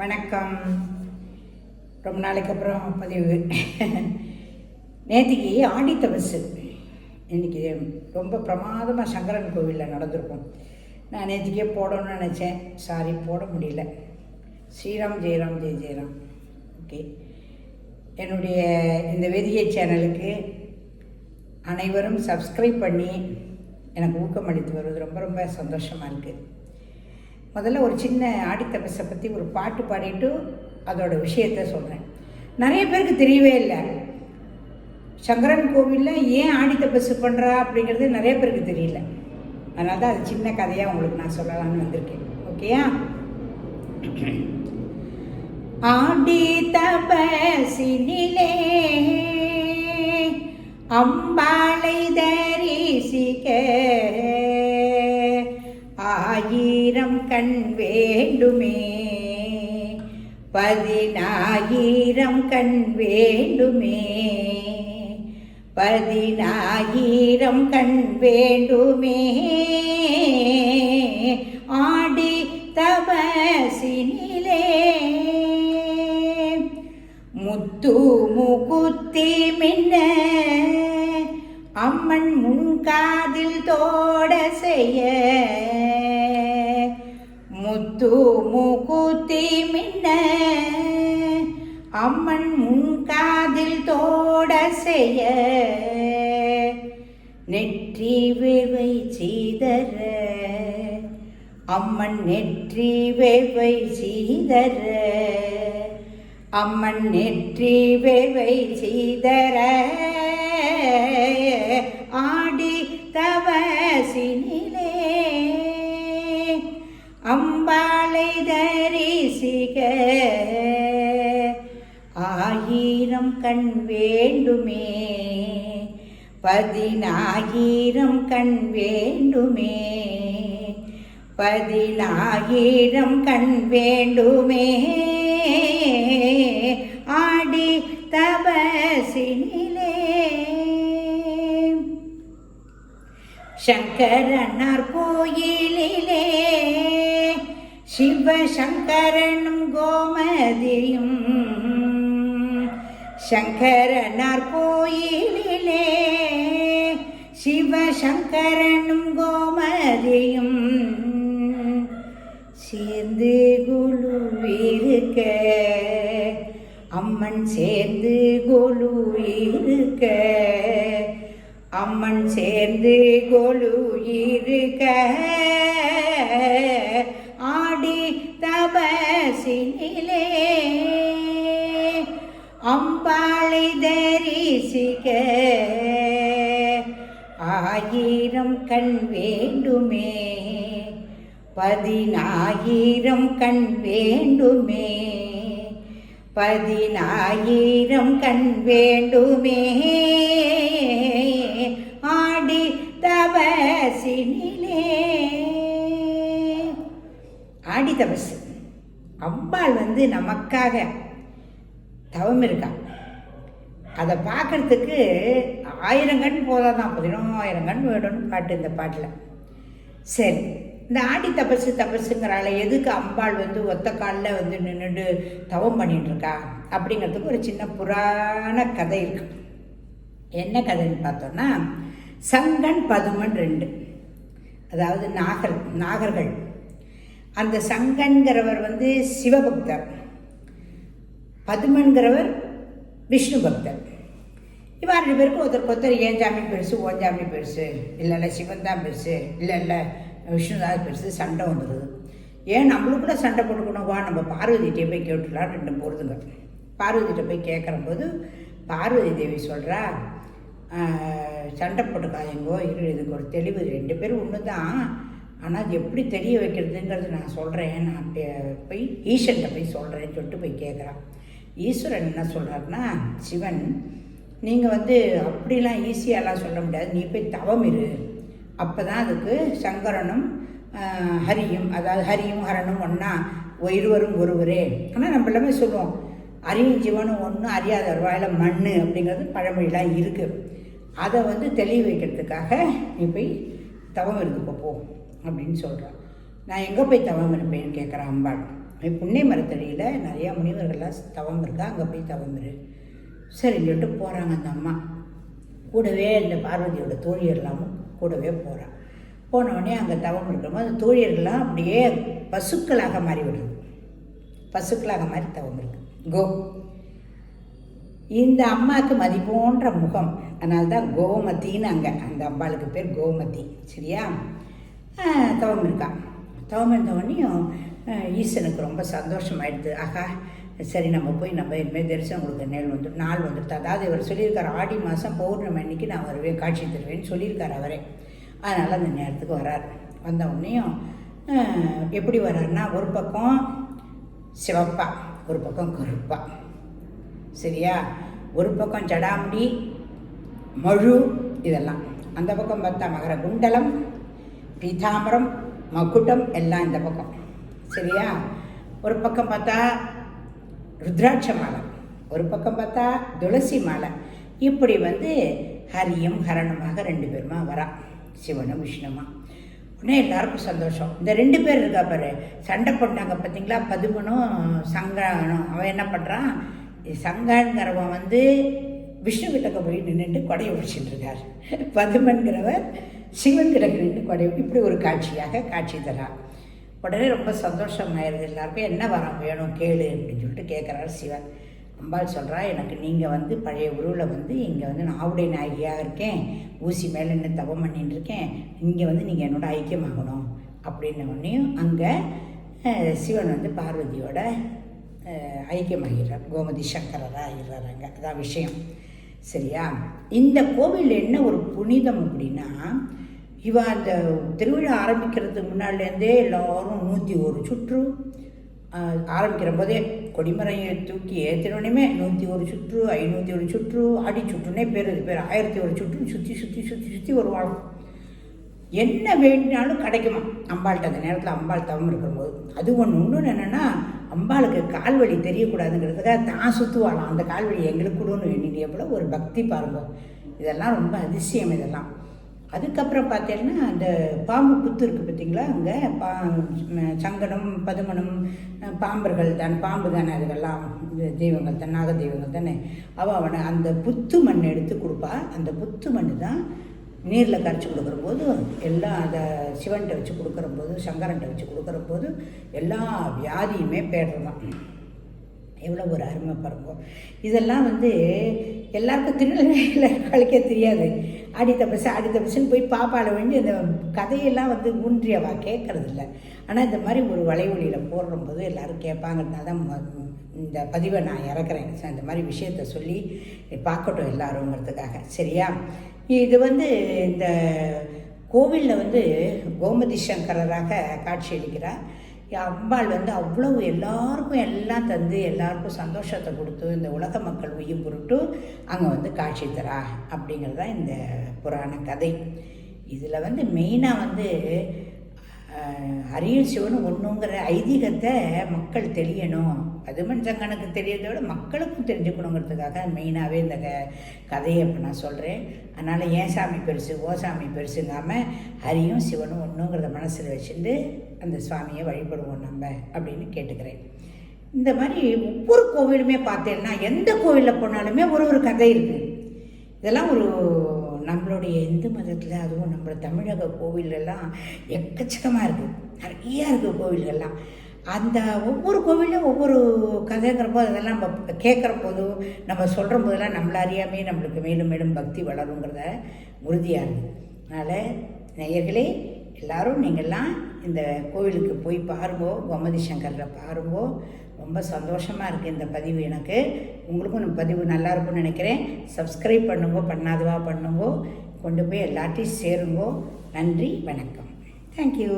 வணக்கம். ரொம்ப நாளைக்கு அப்புறம் பதிவு. நேற்றுக்கு ஆடி தபசு. இன்றைக்கி ரொம்ப பிரமாதமாக சங்கரன் கோவிலில் நடந்திருக்கும். நான் நேற்றுக்கே போடணும்னு நினச்சேன். சாரி போட முடியல. ஸ்ரீராம் ஜெயராம் ஜெய ஜெயராம் ஓகே. என்னுடைய இந்த வேதிகை சேனலுக்கு அனைவரும் சப்ஸ்கிரைப் பண்ணி எனக்கு ஊக்கமளித்து வருவது ரொம்ப ரொம்ப சந்தோஷமாக இருக்குது முதல்ல ஒரு சின்ன ஆடித்தபஸை பற்றி ஒரு பாட்டு பாடிட்டு அதோட விஷயத்த சொல்கிறேன் நிறைய பேருக்கு தெரியவே இல்லை. சங்கரன் கோவிலில் ஏன் ஆடித்தபசு பண்ணுறா அப்படிங்கிறது நிறைய பேருக்கு தெரியல. அதனால தான் அது சின்ன கதையாக உங்களுக்கு நான் சொல்லலாம்னு வந்திருக்கேன். ஓகேயா? ஆடி தபசினிலே அம்பாளை தரிசிக்க கண் வேண்டுமே. பதினாயிரம் கண் வேண்டுமே. பதினாயிரம் கண் வேண்டுமே. முத்து மூக்குத்தி மின்ன. அம்மன் முன்காதில் தோட செய்ய. நெற்றி வேவை செய்தர. அம்மன் நெற்றி வேவை செய்தர. அம்மன் நெற்றி வேவை செய்தர. ஆடி தவசினி தரிசிக ஆயிரம் கண் வேண்டுமே. பதினாயிரம் கண் வேண்டுமே. பதினாயிரம் கண் வேண்டுமே. ஆடி தபசினிலே. சங்கரனார் கோயிலிலே. சிவசங்கரனும் கோமதியும் சங்கரனார் கோயிலிலே சிவசங்கரனும் கோமதியும் சேர்ந்து குழுவிருக்க அம்மன் சேர்ந்து குழுவிருக்க அம்மன் சேர்ந்து கொழு இருக்க தபசினிலே அம்பாளை தரிசிக்க ஆயிரம் கண் வேண்டுமே பதினாயிரம் கண் வேண்டுமே பதினாயிரம் கண் வேண்டுமே ஆடி தபசினிலே ஆடி தபசு அம்பாள் வந்து நமக்காக தவம் இருக்கா? அதை பார்க்கறதுக்கு ஆயிரம் கண் போதாதான் பதினோராயிரம் கண் வேணும்னு பாட்டு இந்த பாட்டில். சரி இந்த ஆடி தபசு தபசுங்கிறால எதுக்கு அம்பாள் வந்து ஒத்த காலில் வந்து நின்றுட்டு தவம் பண்ணிட்டு இருக்கா அப்படிங்கிறதுக்கு ஒரு சின்ன புராண கதை இருக்கு. என்ன கதைன்னு பார்த்தோன்னா சங்கன் பதுமன் ரெண்டு. அதாவது நாகர் நாகர்கள். அந்த சங்கன்கிறவர் வந்து சிவபக்தர். பதுமன்கிறவர் விஷ்ணு பக்தர். இவா ரெண்டு பேருக்கும் ஒருத்தருக்கு ஒருத்தர் ஏன் ஜாமி பெருசு ஓன் ஜாமி பெருசு? இல்லை இல்லை சிவன் தான் பெருசு. இல்லை இல்லை விஷ்ணு தான் பெருசு சண்டை வந்துடுது ஏன் நம்மளுக்கு கூட சண்டை போட்டுக்கணும்? வா நம்ம பார்வதிகிட்டே போய் கேட்டுலாம் ரெண்டு போகிறதுங்க பார்வதிகிட்ட போய் கேட்குற போது பார்வதி தேவி சொல்கிறா சண்டை போட்டுக்காதீங்கோ இரு இதுக்கு ஒரு தெளிவு. ரெண்டு பேரும் ஒன்று தான் ஆனால் அது எப்படி தெரிய வைக்கிறதுங்கிறது நான் சொல்கிறேன் நான் போய் ஈஸ்வரன்ட்ட போய் சொல்கிறேன்னு சொல்லிட்டு போய் கேட்குறான் ஈஸ்வரன் என்ன சொல்கிறாருன்னா சிவன் நீங்கள் வந்து அப்படிலாம் ஈஸியாலாம் சொல்ல முடியாது. நீ போய் தவம் இரு. அப்போ தான் அதுக்கு சங்கரனும் ஹரியும் அதாவது ஹரியும் ஹரனும் ஒன்றா இருவரும் ஒருவரே. ஆனால் நம்ம எல்லாமே சொல்லுவோம் அறியும் ஜீவனும் ஒன்று அறியாத வாயில் மண் அப்படிங்கிறது பழமொழிலாம் இருக்குது அதை வந்து தெளிவு வைக்கிறதுக்காக நீ போய் தவம் இருந்துக்கோ போ. அப்படின்னு சொல்கிறான் நான் எங்கே போய் தவம் இருப்பேன்னு கேட்குறான் அம்பாள். புண்ணை மரத்தடியில் நிறையா முனிவர்கள்லாம் தவம் இருக்கா அங்கே போய் தவம் இரு. சரின்னு சொல்லிட்டு போகிறாங்க அந்த அம்மா. கூடவே இந்த பார்வதியோட தோழியர்லாமும் கூடவே போகிறான் போனவுடனே அங்கே தவம் இருக்கிறோமோ அந்த தோழியர்கள்லாம் அப்படியே பசுக்களாக மாறிவிடுது. பசுக்களாக மாறி தவம் இருக்கு. கோ. இந்த அம்மாவுக்கு மதிப்போன்ற முகம். அதனால தான் கோமத்தின்னு அங்கே. அந்த அம்பாளுக்கு பேர் கோமதி. சரியா? தவம் இருக்கா. தவம் இருந்தவொடனையும் ரொம்ப சந்தோஷமாயிடுது. ஆகா சரி நம்ம போய் நம்ம இனிமேல் தரிசனம் கொடுக்க நேல் வந்து நாள் வந்துடுது. அதாவது இவர் சொல்லியிருக்காரு ஆடி மாதம் பௌர்ணமி அன்னைக்கு நான் வருவேன் காட்சி தருவேன்னு சொல்லியிருக்கார் அவரே. அதனால் அந்த நேரத்துக்கு வரார். வந்த உடனேயும் எப்படி வர்றாருன்னா ஒரு பக்கம் சிவப்பா ஒரு பக்கம் கருப்பா. சரியா? ஒரு பக்கம் ஜடாமுடி மழு இதெல்லாம். அந்த பக்கம் பார்த்தா மகர குண்டலம் பீதாம்பரம் மகுடம் எல்லாம் இந்த பக்கம். சரியா? ஒரு பக்கம் பார்த்தா ருத்ராட்ச மாலை ஒரு பக்கம் பார்த்தா துளசி மாலை. இப்படி வந்து ஹரியும் ஹரணமாக ரெண்டு பேருமா வரா சிவனும் விஷ்ணுமா. உடனே எல்லாருக்கும் சந்தோஷம். இந்த ரெண்டு பேர் இருக்கா பாரு சண்டை போட்டாங்க பார்த்தீங்களா? பதுமனும் சங்கனும். அவன் என்ன பண்ணுறான் சங்கங்கிறவன் வந்து விஷ்ணு கிட்டக்க போய் நின்றுட்டு கொடையை பிடிச்சிட்டு இருக்கார். பதுமன்கிறவர் சிவன் கிட்ட கொடை இப்படி ஒரு காட்சியாக காட்சி தரான் உடனே ரொம்ப சந்தோஷமாயிருது எல்லாருக்கும் என்ன வரம் வேணும்? கேளு அப்படின்னு சொல்லிட்டு கேட்குறாரு சிவன். அம்பாள் சொல்கிறா எனக்கு நீங்கள் வந்து பழைய உருவில் வந்து இங்கே வந்து நான் ஆவுடை நாயகியாக இருக்கேன். ஊசி மேலே என்ன தவம் பண்ணிட்டு இருக்கேன். இங்கே வந்து நீங்கள் என்னோட ஐக்கியமாகணும். அப்படின்ன உடனேயும் அங்கே சிவன் வந்து பார்வதியோட ஐக்கியமாகிறார் கோமதி சங்கரராக ஆகிறார் அங்கே. அதான் விஷயம். சரியா? இந்த கோவில் என்ன ஒரு புனிதம் அப்படின்னா இவன் அந்த திருவிழா ஆரம்பிக்கிறதுக்கு முன்னாடிலேருந்தே எல்லோரும் நூற்றி ஒரு சுற்று ஆரம்பிக்கிற போதே கொடிமரையை தூக்கி ஏற்றினோடனே நூற்றி ஒரு சுற்று ஐநூற்றி ஒரு சுற்று அடி சுற்றுனே பேர் இது பேர் ஆயிரத்தி ஒரு சுற்று சுற்றி சுற்றி சுற்றி சுற்றி வருவாங்க என்ன வேண்டினாலும் கிடைக்குமா? அம்பாள்கிட்ட அந்த நேரத்தில் அம்பாள் தவம் இருக்கும்போது அது ஒன்று இன்னொன்று என்னென்னா அம்பாளுக்கு கால்வழி தெரியக்கூடாதுங்கிறதுக்காக தான் சுற்றுவாளாம் அந்த கால்வழி எங்களுக்கு கொடுன்னு வேண்டிய போல ஒரு பக்தி பாருங்க. இதெல்லாம் ரொம்ப அதிசயம் இதெல்லாம். அதுக்கப்புறம் பார்த்தீங்கன்னா அந்த பாம்பு புத்து இருக்குது பார்த்தீங்களா? அங்கே பா சங்கடம் பதுமனம் பாம்பர்கள் தான் பாம்பு தானே அதுக்கெல்லாம். இந்த தெய்வங்கள் தான் நாக தெய்வங்கள் தானே. அவள் அவனை அந்த புத்து மண் எடுத்து கொடுப்பா. அந்த புத்து மண் தான் நீரில் கரைச்சி கொடுக்குற போது எல்லாம் அதை சிவன்கிட்ட வச்சு கொடுக்குற போது சங்கரன்ட்ட வச்சு கொடுக்குற போது எல்லா வியாதியுமே பேடுறதான் எவ்வளோ ஒரு அருமை பாருங்க. இதெல்லாம் வந்து எல்லாருக்கும் திருநெல்வேலியில் கழிக்க தெரியாது. அடி தபசு அடி தபசுன்னு போய் பாப்பாட வேண்டி இந்த கதையெல்லாம் வந்து ஊன்றியவா கேட்கறது இல்லை ஆனால் இந்த மாதிரி ஒரு வலைவழியில் போடும்போது எல்லோரும் கேட்பாங்கிறதுனால தான் இந்த பதிவை நான் இறக்குறேன். இந்த மாதிரி விஷயத்த சொல்லி பார்க்கட்டும் எல்லாருங்கிறதுக்காக. சரியா? இது வந்து இந்த கோவிலில் வந்து கோமதி சங்கரராக காட்சி அளிக்கிறார். அம்பாள் வந்து அவ்வளவு எல்லாருக்கும் எல்லாம் தந்து எல்லாருக்கும் சந்தோஷத்தை கொடுத்து இந்த உலக மக்கள் உயிர் பொருட்டு அங்கே வந்து காட்சி தரா அப்படிங்கிறது தான் இந்த புராண கதை. இதில் வந்து மெயினாக வந்து அரியல் சிவன் ஒன்றுங்கிற ஐதீகத்தை மக்கள் தெரியணும் பதுமன் சங்கனுக்கு தெரியறதை விட மக்களுக்கும் தெரிஞ்சுக்கணுங்கிறதுக்காக மெயினாகவே இந்த க கதையை இப்போ நான் சொல்கிறேன் அதனால் ஏன் சாமி பெருசு ஓ சாமி பெருசுங்காமல் ஹரியும் சிவனும் ஒன்றுங்கிறத மனசில் வச்சுட்டு அந்த சுவாமியை வழிபடுவோம் நம்ம அப்படின்னு கேட்டுக்கிறேன். இந்த மாதிரி ஒவ்வொரு கோவிலுமே பார்த்தேன்னா எந்த கோவிலில் போனாலுமே ஒரு ஒரு கதை இருக்குது இதெல்லாம் ஒரு நம்மளுடைய இந்து மதத்தில் அதுவும் நம்ம தமிழக கோவிலெல்லாம் எக்கச்சக்கமாக இருக்குது நிறையா இருக்குது கோவில்கள்லாம். அந்த ஒவ்வொரு கோவிலும் ஒவ்வொரு கதைங்கிறப்போ அதெல்லாம் நம்ம கேட்குற போதும் நம்ம சொல்கிற போதெல்லாம் நம்மள அறியாமே நம்மளுக்கு மேலும் மேலும் பக்தி வளருங்கிறத உறுதியாக இருக்குது அதனால் நேயர்களே எல்லாரும் நீங்கள்லாம் இந்த கோவிலுக்கு போய் பாருங்கோ கோமதி சங்கரில் பாருங்கோ ரொம்ப சந்தோஷமாக இருக்குது இந்த பதிவு எனக்கு. உங்களுக்கும் இந்த பதிவு நல்லா இருக்கும்னு நினைக்கிறேன். சப்ஸ்கிரைப் பண்ணுங்கோ பண்ணாதவா பண்ணுங்கோ. கொண்டு போய் எல்லாத்தையும் சேருங்கோ. நன்றி வணக்கம். தேங்க்யூ